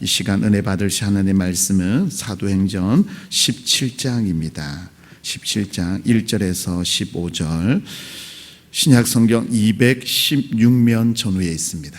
이 시간 은혜 받으시 하나님의 말씀은 사도행전 17장입니다. 17장 1절에서 15절 신약 성경 216면 전후에 있습니다.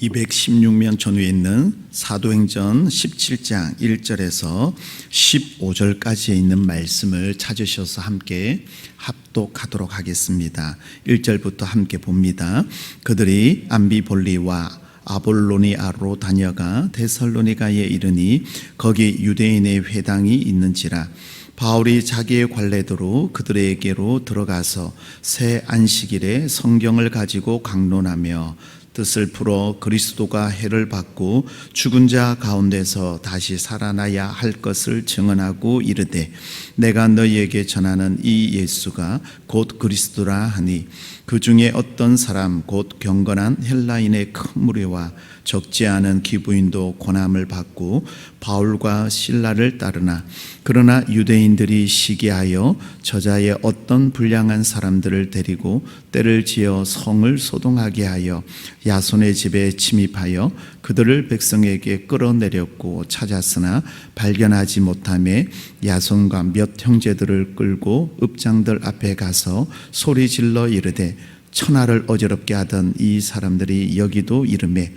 216면 전후에 있는 사도행전 17장 1절에서 15절까지에 있는 말씀을 찾으셔서 함께 합 독하도록 하겠습니다. 1절부터 함께 봅니다. 그들이 암비볼리와 아볼로니아로 다녀가 데살로니가에 이르니 거기 유대인의 회당이 있는지라 바울이 자기의 관례대로 그들에게로 들어가서 새 안식일에 성경을 가지고 강론하며 뜻을 풀어 그리스도가 해를 받고 죽은 자 가운데서 다시 살아나야 할 것을 증언하고 이르되 내가 너희에게 전하는 이 예수가 곧 그리스도라 하니 그 중에 어떤 사람 곧 경건한 헬라인의 큰 무리와 적지 않은 기부인도 고난을 받고 바울과 신라를 따르나 그러나 유대인들이 시기하여 저자의 어떤 불량한 사람들을 데리고 때를 지어 성을 소동하게 하여 야손의 집에 침입하여 그들을 백성에게 끌어내렸고 찾았으나 발견하지 못함에 야손과 몇 형제들을 끌고 읍장들 앞에 가서 소리 질러 이르되 천하를 어지럽게 하던 이 사람들이 여기도 이름에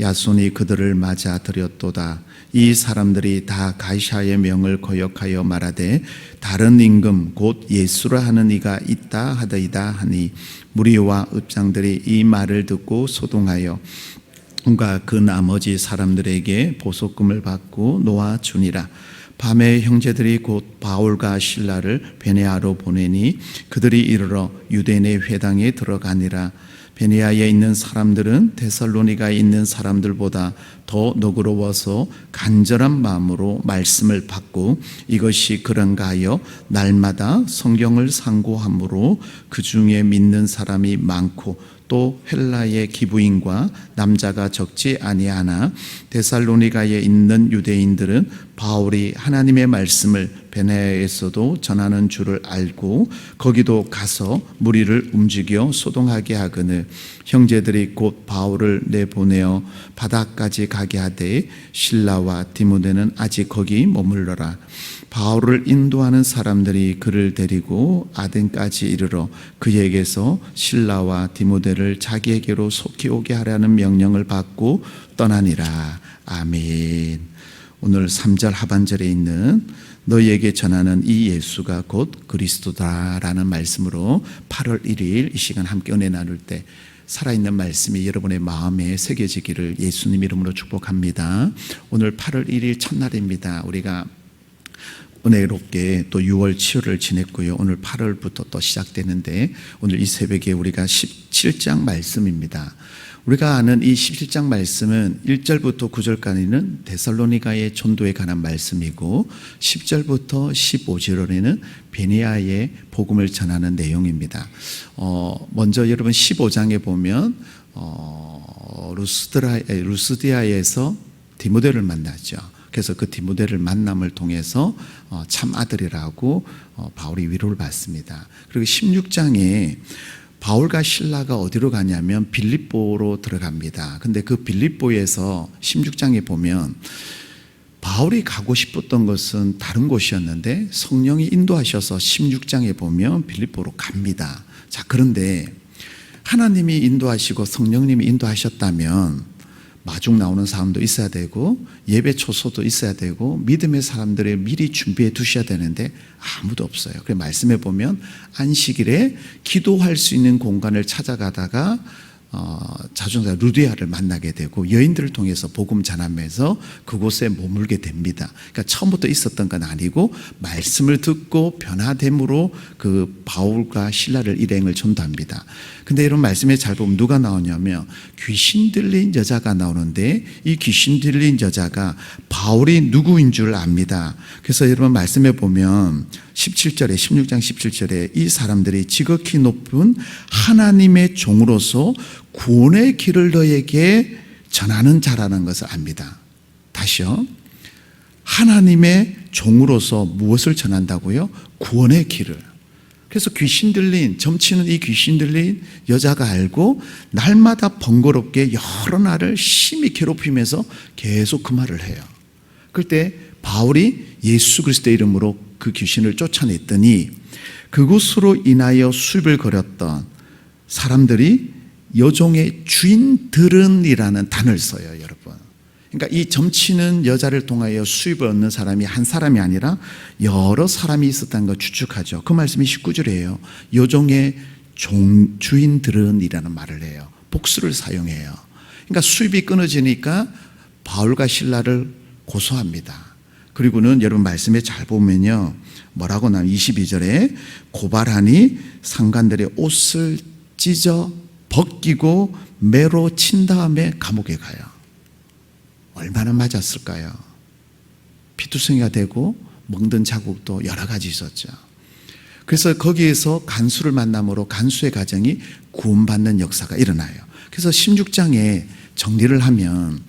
야손이 그들을 맞아 들였도다. 이 사람들이 다 가이샤의 명을 거역하여 말하되 다른 임금 곧 예수라 하는 이가 있다 하더이다 하니 무리와 읍장들이 이 말을 듣고 소동하여 그가 그 나머지 사람들에게 보석금을 받고 놓아 주니라. 밤에 형제들이 곧 바울과 신라를 베네아로 보내니 그들이 이르러 유대인의 회당에 들어가니라. 베네아에 있는 사람들은 데살로니가에 있는 사람들보다 더 너그러워서 간절한 마음으로 말씀을 받고 이것이 그런가 하여 날마다 성경을 상고함으로 그 중에 믿는 사람이 많고 또 헬라의 기부인과 남자가 적지 아니하나 데살로니가에 있는 유대인들은 바울이 하나님의 말씀을 베네에서도 전하는 줄을 알고 거기도 가서 무리를 움직여 소동하게 하거늘 형제들이 곧 바울을 내보내어 바다까지 가게 하되 신라와 디모데는 아직 거기 머물러라 바울을 인도하는 사람들이 그를 데리고 아덴까지 이르러 그에게서 신라와 디모데를 자기에게로 속히 오게 하라는 명령을 받고 떠나니라 아멘 오늘 3절 하반절에 있는 너희에게 전하는 이 예수가 곧 그리스도다라는 말씀으로 8월 1일 이 시간 함께 은혜 나눌 때 살아있는 말씀이 여러분의 마음에 새겨지기를 예수님 이름으로 축복합니다. 오늘 8월 1일 첫날입니다. 우리가 은혜롭게 또 6월 치유를 지냈고요. 오늘 8월부터 또 시작되는데 오늘 이 새벽에 우리가 17장 말씀입니다. 우리가 아는 이 17장 말씀은 1절부터 9절까지는 데살로니가의 전도에 관한 말씀이고 10절부터 15절에는 베니아의 복음을 전하는 내용입니다. 어, 먼저 여러분 15장에 보면 어, 루스드라, 루스디아에서 디모데를 만나죠. 그래서 그 디모데를 만남을 통해서 어, 참 아들이라고 어, 바울이 위로를 받습니다. 그리고 16장에 바울과 신라가 어디로 가냐면 빌립보로 들어갑니다. 근데 그 빌립보에서 16장에 보면 바울이 가고 싶었던 것은 다른 곳이었는데 성령이 인도하셔서 16장에 보면 빌립보로 갑니다. 자, 그런데 하나님이 인도하시고 성령님이 인도하셨다면 마중 나오는 사람도 있어야 되고 예배 초소도 있어야 되고 믿음의 사람들을 미리 준비해 두셔야 되는데 아무도 없어요. 그래 말씀해 보면 안식일에 기도할 수 있는 공간을 찾아가다가 어, 자중자 루디아를 만나게 되고 여인들을 통해서 복음 전하면서 그곳에 머물게 됩니다. 그러니까 처음부터 있었던 건 아니고 말씀을 듣고 변화됨으로 그 바울과 신라를 일행을 전도합니다. 근데 이런 말씀에 잘 보면 누가 나오냐면 귀신 들린 여자가 나오는데 이 귀신 들린 여자가 바울이 누구인 줄 압니다. 그래서 여러분 말씀해 보면 17절에 16장 17절에 이 사람들이 지극히 높은 하나님의 종으로서 구원의 길을 너에게 전하는 자라는 것을 압니다. 다시요. 하나님의 종으로서 무엇을 전한다고요? 구원의 길을. 그래서 귀신 들린, 점치는 이 귀신 들린 여자가 알고 날마다 번거롭게 여러 날을 심히 괴롭히면서 계속 그 말을 해요. 그때 바울이 예수 그리스도의 이름으로 그 귀신을 쫓아냈더니 그곳으로 인하여 수입을 거렸던 사람들이 여종의 주인들은이라는 단어를 써요, 여러분. 그러니까 이 점치는 여자를 통하여 수입을 얻는 사람이 한 사람이 아니라 여러 사람이 있었다는 걸 추측하죠. 그 말씀이 19절이에요. 여종의 종, 주인들은이라는 말을 해요. 복수를 사용해요. 그러니까 수입이 끊어지니까 바울과 신라를 고소합니다. 그리고는 여러분 말씀에 잘 보면요. 뭐라고 나면 22절에 고발하니 상관들의 옷을 찢어 벗기고 매로 친 다음에 감옥에 가요. 얼마나 맞았을까요? 피투성이가 되고 먹던 자국도 여러 가지 있었죠. 그래서 거기에서 간수를 만남으로 간수의 가정이 구원받는 역사가 일어나요. 그래서 16장에 정리를 하면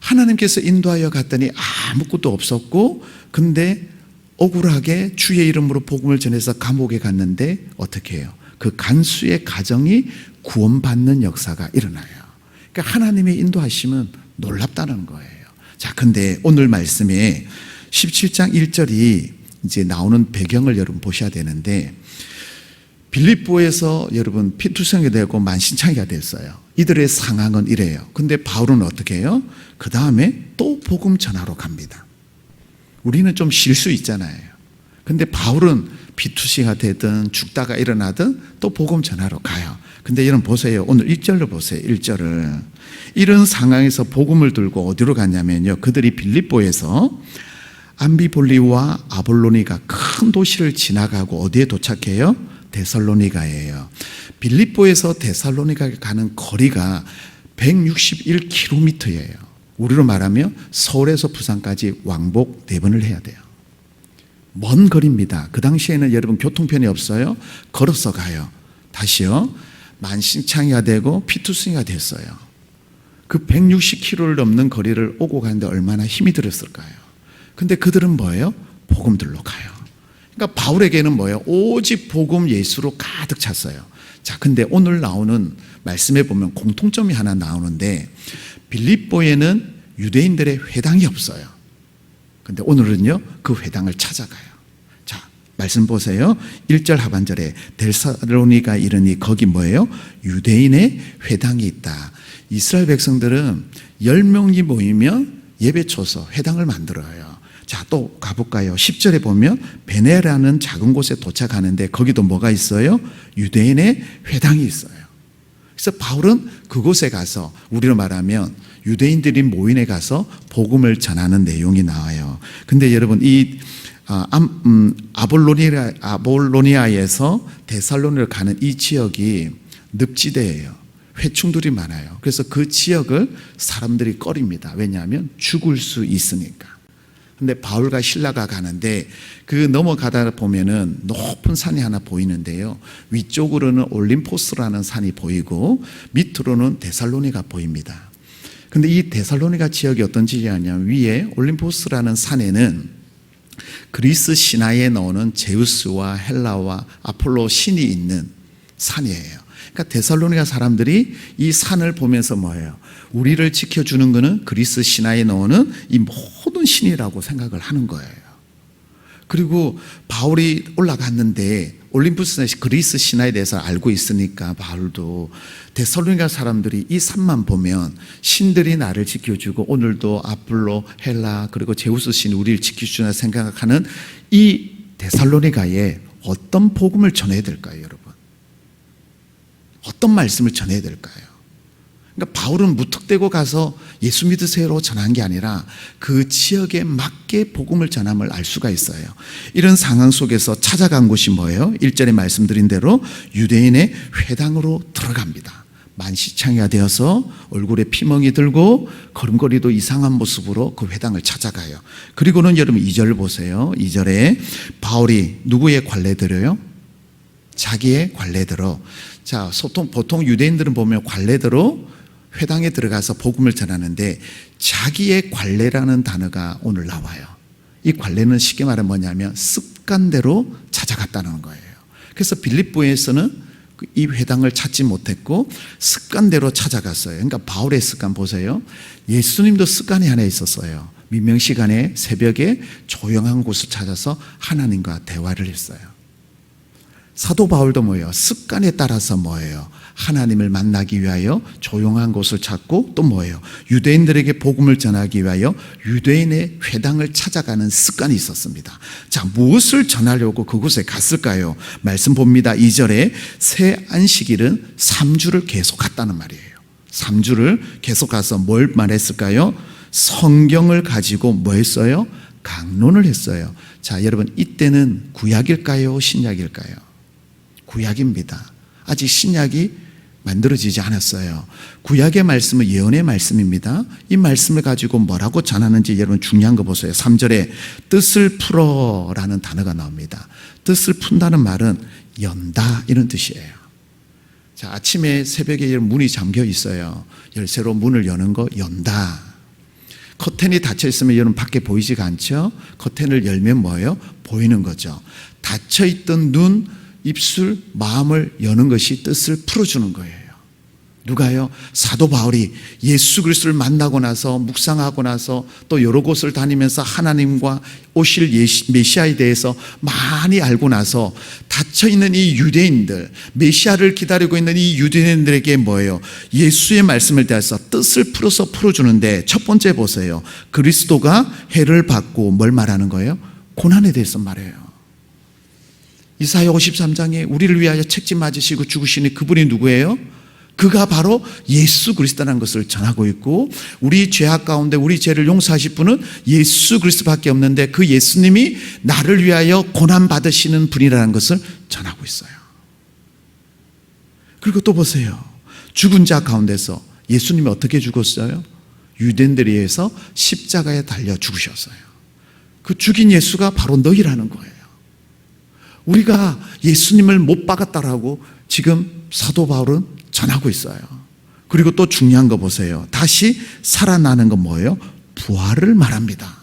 하나님께서 인도하여 갔더니 아무것도 없었고 근데 억울하게 주의 이름으로 복음을 전해서 감옥에 갔는데 어떻게 해요? 그 간수의 가정이 구원받는 역사가 일어나요. 그러니까 하나님의 인도하심은 놀랍다는 거예요. 자, 근데 오늘 말씀에 17장 1절이 이제 나오는 배경을 여러분 보셔야 되는데 빌립보에서 여러분 피투성이 되고 만신창이가 됐어요. 이들의 상황은 이래요. 근데 바울은 어떻게 해요? 그 다음에 또 복음 전하러 갑니다. 우리는 좀 쉴 수 있잖아요. 근데 바울은 피투시가 되든 죽다가 일어나든 또 복음 전하러 가요. 근데 여러분 보세요. 오늘 1절을 보세요. 1절을. 이런 상황에서 복음을 들고 어디로 갔냐면요. 그들이 빌립보에서 암비볼리와 아볼로니가 큰 도시를 지나가고 어디에 도착해요? 데살로니가예요. 빌립보에서 데살로니가 가는 거리가 161km예요. 우리로 말하면 서울에서 부산까지 왕복 4번을 해야 돼요. 먼 거리입니다. 그 당시에는 여러분 교통편이 없어요. 걸어서 가요. 다시요. 만신창이가 되고 피투성이가 됐어요. 그 160km를 넘는 거리를 오고 가는데 얼마나 힘이 들었을까요? 근데 그들은 뭐예요? 복음들로 가요. 그러니까 바울에게는 뭐예요? 오직 복음 예수로 가득 찼어요. 자, 근데 오늘 나오는 말씀에 보면 공통점이 하나 나오는데 빌립보에는 유대인들의 회당이 없어요. 근데 오늘은요, 그 회당을 찾아가요. 자, 말씀 보세요. 1절 하반절에 델사로니가 이르니 거기 뭐예요? 유대인의 회당이 있다. 이스라엘 백성들은 10명이 모이면 예배 쳐서 회당을 만들어요. 자, 또 가볼까요? 10절에 보면 베네라는 작은 곳에 도착하는데 거기도 뭐가 있어요? 유대인의 회당이 있어요. 그래서 바울은 그곳에 가서 우리로 말하면 유대인들이 모인에 가서 복음을 전하는 내용이 나와요. 근데 여러분 이 아, 암, 음, 아볼로니아, 아볼로니아에서 데살로니를 가는 이 지역이 늪지대예요. 회충들이 많아요. 그래서 그 지역을 사람들이 꺼립니다. 왜냐하면 죽을 수 있으니까. 근데 바울과 신라가 가는데 그 넘어가다 보면은 높은 산이 하나 보이는데요. 위쪽으로는 올림포스라는 산이 보이고 밑으로는 데살로니가 보입니다. 근데 이 데살로니가 지역이 어떤 지역이냐면 위에 올림포스라는 산에는 그리스 신화에 나오는 제우스와 헬라와 아폴로 신이 있는 산이에요. 그러니까 데살로니가 사람들이 이 산을 보면서 뭐예요? 우리를 지켜주는 것은 그리스 신화에 나오는 이 모든 신이라고 생각을 하는 거예요. 그리고 바울이 올라갔는데 올림푸스 그리스 신화에 대해서 알고 있으니까 바울도 데살로니가 사람들이 이 산만 보면 신들이 나를 지켜주고 오늘도 아폴로 헬라 그리고 제우스 신이 우리를 지켜주나 생각하는 이 데살로니가에 어떤 복음을 전해야 될까요, 여러분? 어떤 말씀을 전해야 될까요? 그러니까 바울은 무턱대고 가서 예수 믿으세요로 전한 게 아니라 그 지역에 맞게 복음을 전함을 알 수가 있어요. 이런 상황 속에서 찾아간 곳이 뭐예요? 1절에 말씀드린 대로 유대인의 회당으로 들어갑니다. 만시창이가 되어서 얼굴에 피멍이 들고 걸음걸이도 이상한 모습으로 그 회당을 찾아가요. 그리고는 여러분 2절 보세요. 2절에 바울이 누구의 관례들어요? 자기의 관례대로. 자, 소통, 보통 유대인들은 보면 관례대로 회당에 들어가서 복음을 전하는데 자기의 관례라는 단어가 오늘 나와요. 이 관례는 쉽게 말하면 뭐냐면 습관대로 찾아갔다는 거예요. 그래서 빌립보에서는 그이 회당을 찾지 못했고 습관대로 찾아갔어요. 그러니까 바울의 습관 보세요. 예수님도 습관이 하나 있었어요. 민명 시간에 새벽에 조용한 곳을 찾아서 하나님과 대화를 했어요. 사도 바울도 뭐예요? 습관에 따라서 뭐예요? 하나님을 만나기 위하여 조용한 곳을 찾고 또 뭐예요? 유대인들에게 복음을 전하기 위하여 유대인의 회당을 찾아가는 습관이 있었습니다. 자, 무엇을 전하려고 그곳에 갔을까요? 말씀 봅니다. 2절에 새 안식일은 3주를 계속 갔다는 말이에요. 3주를 계속 가서 뭘 말했을까요? 성경을 가지고 뭐 했어요? 강론을 했어요. 자, 여러분, 이때는 구약일까요? 신약일까요? 구약입니다. 아직 신약이 만들어지지 않았어요. 구약의 말씀은 예언의 말씀입니다. 이 말씀을 가지고 뭐라고 전하는지 여러분 중요한 거 보세요. 3절에 뜻을 풀어라는 단어가 나옵니다. 뜻을 푼다는 말은 연다 이런 뜻이에요. 자, 아침에 새벽에 문이 잠겨 있어요. 열쇠로 문을 여는 거 연다. 커튼이 닫혀 있으면 여러분 밖에 보이지가 않죠? 커튼을 열면 뭐예요? 보이는 거죠. 닫혀 있던 눈, 입술, 마음을 여는 것이 뜻을 풀어주는 거예요. 누가요? 사도 바울이 예수 그리스도를 만나고 나서 묵상하고 나서 또 여러 곳을 다니면서 하나님과 오실 예시- 메시아에 대해서 많이 알고 나서 닫혀 있는 이 유대인들, 메시아를 기다리고 있는 이 유대인들에게 뭐예요? 예수의 말씀을 대해서 뜻을 풀어서 풀어 주는데 첫 번째 보세요. 그리스도가 해를 받고 뭘 말하는 거예요? 고난에 대해서 말해요. 이사야 53장에 우리를 위하여 책임 맞으시고 죽으시니 그분이 누구예요? 그가 바로 예수 그리스도라는 것을 전하고 있고 우리 죄악 가운데 우리 죄를 용서하실 분은 예수 그리스도밖에 없는데 그 예수님이 나를 위하여 고난 받으시는 분이라는 것을 전하고 있어요. 그리고 또 보세요. 죽은 자 가운데서 예수님이 어떻게 죽었어요? 유대인들에 의해서 십자가에 달려 죽으셨어요. 그 죽인 예수가 바로 너희라는 거예요. 우리가 예수님을 못 박았다라고 지금 사도 바울은 전하고 있어요. 그리고 또 중요한 거 보세요. 다시 살아나는 건 뭐예요? 부활을 말합니다.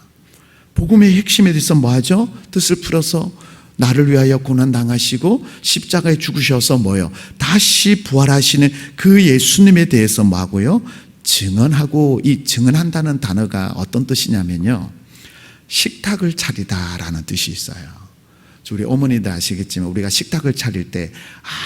복음의 핵심에 대해서 뭐 하죠? 뜻을 풀어서 나를 위하여 고난 당하시고 십자가에 죽으셔서 뭐요? 다시 부활하시는 그 예수님에 대해서 뭐 하고요? 증언하고 이 증언한다는 단어가 어떤 뜻이냐면요. 식탁을 차리다라는 뜻이 있어요. 우리 어머니들 아시겠지만 우리가 식탁을 차릴 때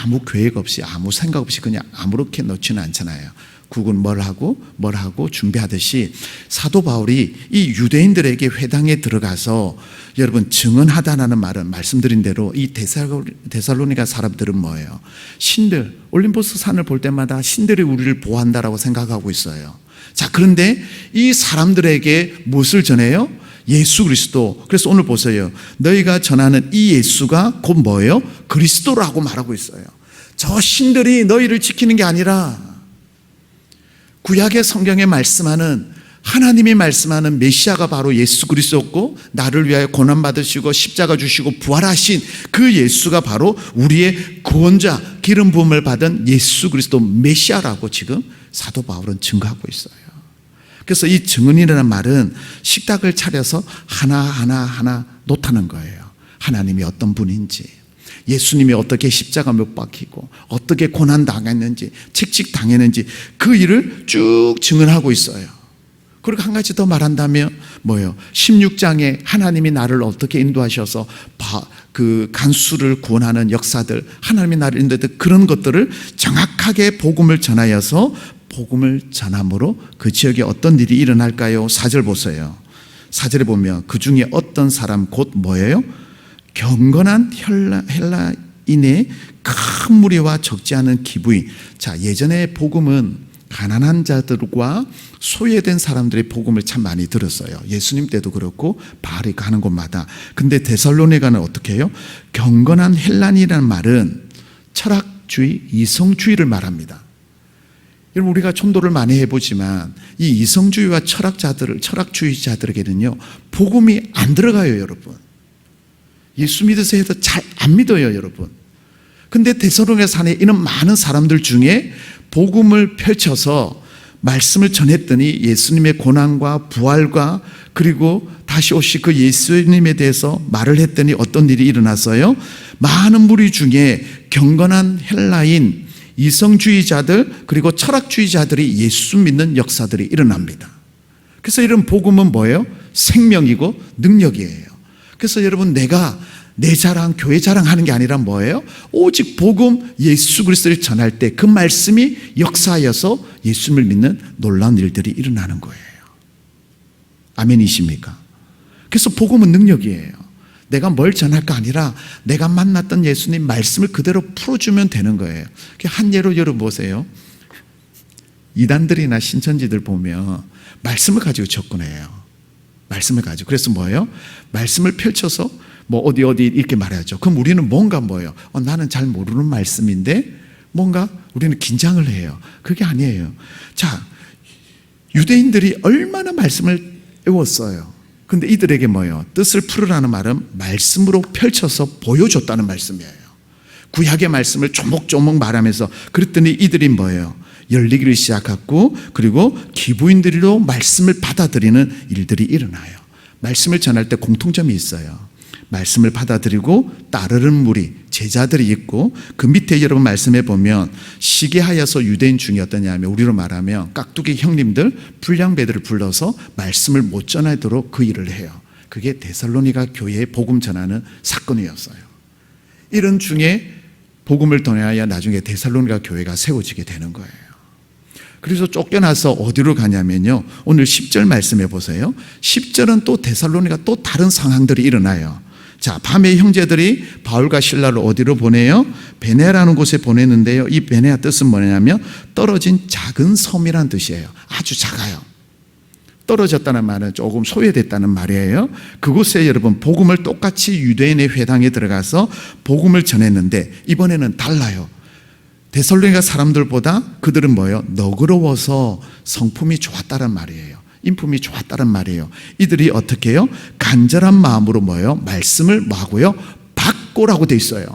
아무 계획 없이 아무 생각 없이 그냥 아무렇게 넣지는 않잖아요. 국은 뭘 하고 뭘 하고 준비하듯이 사도 바울이 이 유대인들에게 회당에 들어가서 여러분 증언하다라는 말은 말씀드린 대로 이 데살로- 데살로니가 사람들은 뭐예요? 신들 올림포스 산을 볼 때마다 신들이 우리를 보호한다라고 생각하고 있어요. 자 그런데 이 사람들에게 무엇을 전해요? 예수 그리스도. 그래서 오늘 보세요. 너희가 전하는 이 예수가 곧 뭐예요? 그리스도라고 말하고 있어요. 저 신들이 너희를 지키는 게 아니라 구약의 성경에 말씀하는 하나님이 말씀하는 메시아가 바로 예수 그리스도였고 나를 위하여 고난 받으시고 십자가 주시고 부활하신 그 예수가 바로 우리의 구원자 기름 부음을 받은 예수 그리스도 메시아라고 지금 사도 바울은 증거하고 있어요. 그래서 이 증언이라는 말은 식탁을 차려서 하나 하나 하나 놓다는 거예요. 하나님이 어떤 분인지, 예수님이 어떻게 십자가 못 박히고, 어떻게 고난 당했는지, 책직 당했는지 그 일을 쭉 증언하고 있어요. 그리고 한 가지 더 말한다면 뭐예요? 16장에 하나님이 나를 어떻게 인도하셔서 바- 그 간수를 구원하는 역사들, 하나님이 나를 인도했던 그런 것들을 정확하게 복음을 전하여서 복음을 전함으로 그 지역에 어떤 일이 일어날까요? 사절 보세요. 사절에 보면 그 중에 어떤 사람 곧 뭐예요? 경건한 헬라, 헬라인의 큰 무리와 적지 않은 기부인. 자, 예전에 복음은 가난한 자들과 소외된 사람들의 복음을 참 많이 들었어요. 예수님 때도 그렇고 바울이 가는 곳마다. 근데 데살로니가는 어떻게 해요? 경건한 헬란이라는 말은 철학주의, 이성주의를 말합니다. 여러분 우리가 전도를 많이 해보지만 이 이성주의와 철학자들을 철학주의자들에게는요 복음이 안 들어가요 여러분 예수 믿으서 해도 잘 안 믿어요 여러분 근데 데살로니가 산에 이런 많은 사람들 중에 복음을 펼쳐서 말씀을 전했더니 예수님의 고난과 부활과 그리고 다시 오시 그 예수님에 대해서 말을 했더니 어떤 일이 일어났어요? 많은 무리 중에 경건한 헬라인 이성주의자들 그리고 철학주의자들이 예수 믿는 역사들이 일어납니다. 그래서 이런 복음은 뭐예요? 생명이고 능력이에요. 그래서 여러분 내가 내 자랑, 교회 자랑하는 게 아니라 뭐예요? 오직 복음 예수 그리스도를 전할 때 그 말씀이 역사하여서 예수님을 믿는 놀라운 일들이 일어나는 거예요. 아멘이십니까? 그래서 복음은 능력이에요. 내가 뭘 전할까 아니라 내가 만났던 예수님 말씀을 그대로 풀어주면 되는 거예요. 한 예로 여러분 보세요. 이단들이나 신천지들 보면 말씀을 가지고 접근해요. 말씀을 가지고. 그래서 뭐예요? 말씀을 펼쳐서 뭐 어디 어디 이렇게 말하죠. 그럼 우리는 뭔가 뭐예요? 어, 나는 잘 모르는 말씀인데 뭔가 우리는 긴장을 해요. 그게 아니에요. 자, 유대인들이 얼마나 말씀을 외웠어요. 근데 이들에게 뭐예요? 뜻을 풀으라는 말은 말씀으로 펼쳐서 보여줬다는 말씀이에요. 구약의 말씀을 조목조목 말하면서 그랬더니 이들이 뭐예요? 열리기를 시작했고 그리고 기부인들로 말씀을 받아들이는 일들이 일어나요. 말씀을 전할 때 공통점이 있어요. 말씀을 받아들이고 따르는 무리 제자들이 있고 그 밑에 여러분 말씀해 보면 시기하여서 유대인 중에 어떠냐면 우리로 말하면 깍두기 형님들 불량배들을 불러서 말씀을 못 전하도록 그 일을 해요. 그게 데살로니가 교회에 복음 전하는 사건이었어요. 이런 중에 복음을 통하여 나중에 데살로니가 교회가 세워지게 되는 거예요. 그래서 쫓겨나서 어디로 가냐면요. 오늘 10절 말씀해 보세요. 10절은 또 데살로니가 또 다른 상황들이 일어나요. 자, 밤에 형제들이 바울과 신라를 어디로 보내요? 베네라는 곳에 보내는데요. 이 베네아 뜻은 뭐냐면 떨어진 작은 섬이란 뜻이에요. 아주 작아요. 떨어졌다는 말은 조금 소외됐다는 말이에요. 그곳에 여러분 복음을 똑같이 유대인의 회당에 들어가서 복음을 전했는데 이번에는 달라요. 데살로니가 사람들보다 그들은 뭐예요? 너그러워서 성품이 좋았다는 말이에요. 인품이 좋았다는 말이에요. 이들이 어떻게 해요? 간절한 마음으로 뭐예요? 말씀을 뭐하고요? 받고라고 돼 있어요.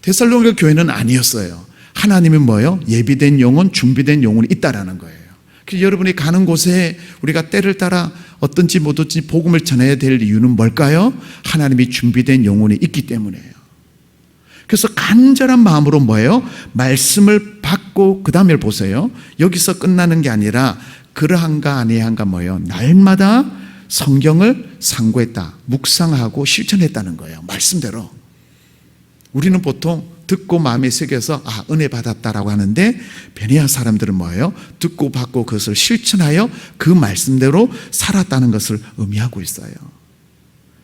데살로니가 교회는 아니었어요. 하나님은 뭐예요? 예비된 영혼, 준비된 영혼이 있다라는 거예요. 그래서 여러분이 가는 곳에 우리가 때를 따라 어떤지 못든지 복음을 전해야 될 이유는 뭘까요? 하나님이 준비된 영혼이 있기 때문이에요. 그래서 간절한 마음으로 뭐예요? 말씀을 받고 그 다음에 보세요. 여기서 끝나는 게 아니라 그러한가 아니한가 뭐예요? 날마다 성경을 상고했다, 묵상하고 실천했다는 거예요. 말씀대로. 우리는 보통 듣고 마음에 새겨서 아 은혜 받았다라고 하는데 베니아 사람들은 뭐예요? 듣고 받고 그것을 실천하여 그 말씀대로 살았다는 것을 의미하고 있어요.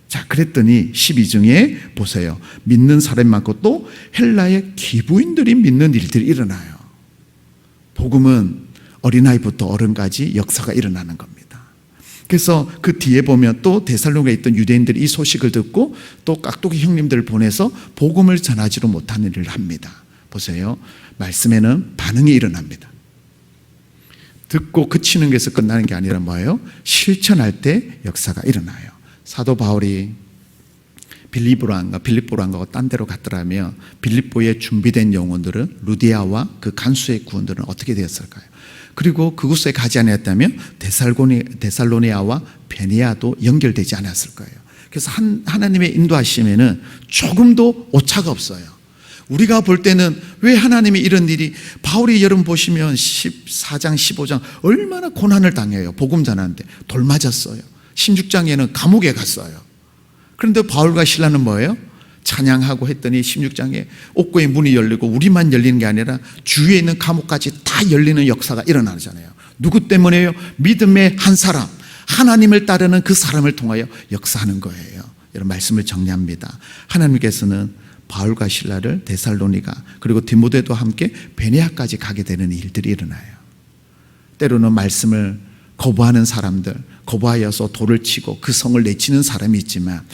자, 그랬더니 12중에 보세요. 믿는 사람이 많고 또 헬라의 기부인들이 믿는 일들이 일어나요. 복음은 어린아이부터 어른까지 역사가 일어나는 겁니다. 그래서 그 뒤에 보면 또 데살로니가에 있던 유대인들이 이 소식을 듣고 또 깍두기 형님들을 보내서 복음을 전하지로 못하는 일을 합니다. 보세요. 말씀에는 반응이 일어납니다. 듣고 그치는 것에서 끝나는 게 아니라 뭐예요? 실천할 때 역사가 일어나요. 사도 바울이 빌립보로 안 가, 빌립보로 안 가고 딴 데로 갔더라면 빌립보에 준비된 영혼들은 루디아와 그 간수의 구원들은 어떻게 되었을까요? 그리고 그곳에 가지 않았다면 데살고니, 데살로니아와 베니아도 연결되지 않았을 거예요. 그래서 한, 하나님의 인도하심에는 조금도 오차가 없어요. 우리가 볼 때는 왜 하나님이 이런 일이 바울이 여러분 보시면 14장 15장 얼마나 고난을 당해요. 복음 전하는데 돌 맞았어요. 16장에는 감옥에 갔어요. 그런데 바울과 신라는 뭐예요? 찬양하고 했더니 16장에 옥고의 문이 열리고 우리만 열리는 게 아니라 주위에 있는 감옥까지 다 열리는 역사가 일어나잖아요. 누구 때문에요? 믿음의 한 사람, 하나님을 따르는 그 사람을 통하여 역사하는 거예요. 이런 말씀을 정리합니다. 하나님께서는 바울과 신라를 데살로니가 그리고 디모데도 함께 베네아까지 가게 되는 일들이 일어나요. 때로는 말씀을 거부하는 사람들, 거부하여서 돌을 치고 그 성을 내치는 사람이 있지만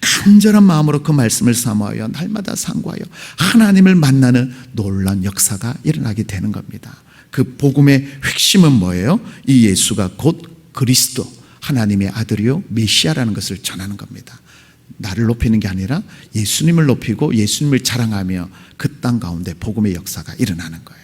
간절한 마음으로 그 말씀을 사모하여 날마다 상고하여 하나님을 만나는 놀란 역사가 일어나게 되는 겁니다. 그 복음의 핵심은 뭐예요? 이 예수가 곧 그리스도 하나님의 아들이요 메시아라는 것을 전하는 겁니다. 나를 높이는 게 아니라 예수님을 높이고 예수님을 자랑하며 그 땅 가운데 복음의 역사가 일어나는 거예요.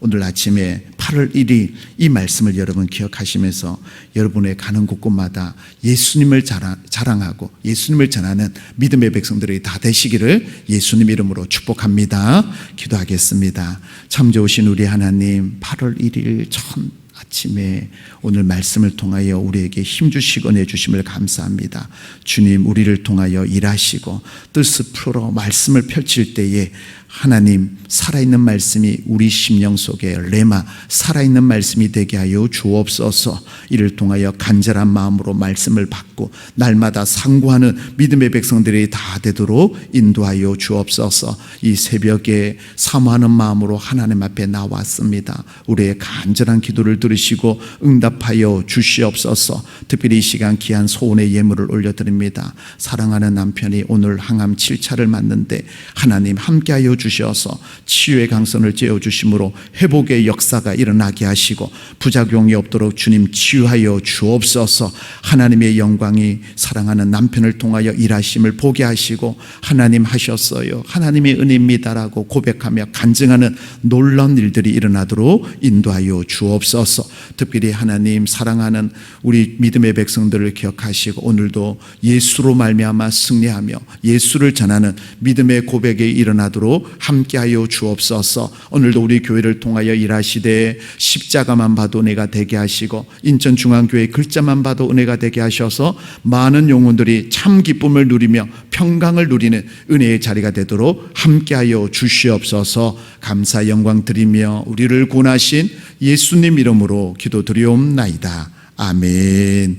오늘 아침에 8월 1일 이 말씀을 여러분 기억하시면서 여러분의 가는 곳곳마다 예수님을 자랑, 자랑하고 예수님을 전하는 믿음의 백성들이 다 되시기를 예수님 이름으로 축복합니다. 기도하겠습니다. 참 좋으신 우리 하나님 8월 1일 천 아침에 오늘 말씀을 통하여 우리에게 힘 주시고 내 주심을 감사합니다. 주님, 우리를 통하여 일하시고 뜻을 풀어 말씀을 펼칠 때에 하나님 살아있는 말씀이 우리 심령 속에 레마 살아있는 말씀이 되게 하여 주옵소서. 이를 통하여 간절한 마음으로 말씀을 받고 날마다 상고하는 믿음의 백성들이 다 되도록 인도하여 주옵소서. 이 새벽에 사모하는 마음으로 하나님 앞에 나왔습니다. 우리의 간절한 기도를 들으시고 응답하여 주시옵소서. 특별히 이 시간 귀한 소원의 예물을 올려드립니다. 사랑하는 남편이 오늘 항암 7차를 맞는데 하나님 함께하여 주셔서 치유의 강선을 쬐어 주심으로 회복의 역사가 일어나게 하시고 부작용이 없도록 주님 치유하여 주옵소서. 하나님의 영광이 사랑하는 남편을 통하여 일하심을 보게 하시고 하나님 하셨어요. 하나님의 은혜입니다라고 고백하며 간증하는 놀라운 일들이 일어나도록 인도하여 주옵소서. 특별히 하나님 사랑하는 우리 믿음의 백성들을 기억하시고 오늘도 예수로 말미암아 승리하며 예수를 전하는 믿음의 고백이 일어나도록 함께하여 주옵소서. 오늘도 우리 교회를 통하여 일하시되 십자가만 봐도 은혜가 되게 하시고 인천중앙교회 글자만 봐도 은혜가 되게 하셔서 많은 영혼들이 참 기쁨을 누리며 평강을 누리는 은혜의 자리가 되도록 함께하여 주시옵소서. 감사 영광 드리며 우리를 구원하신 예수님 이름으로 기도드리옵나이다. 아멘.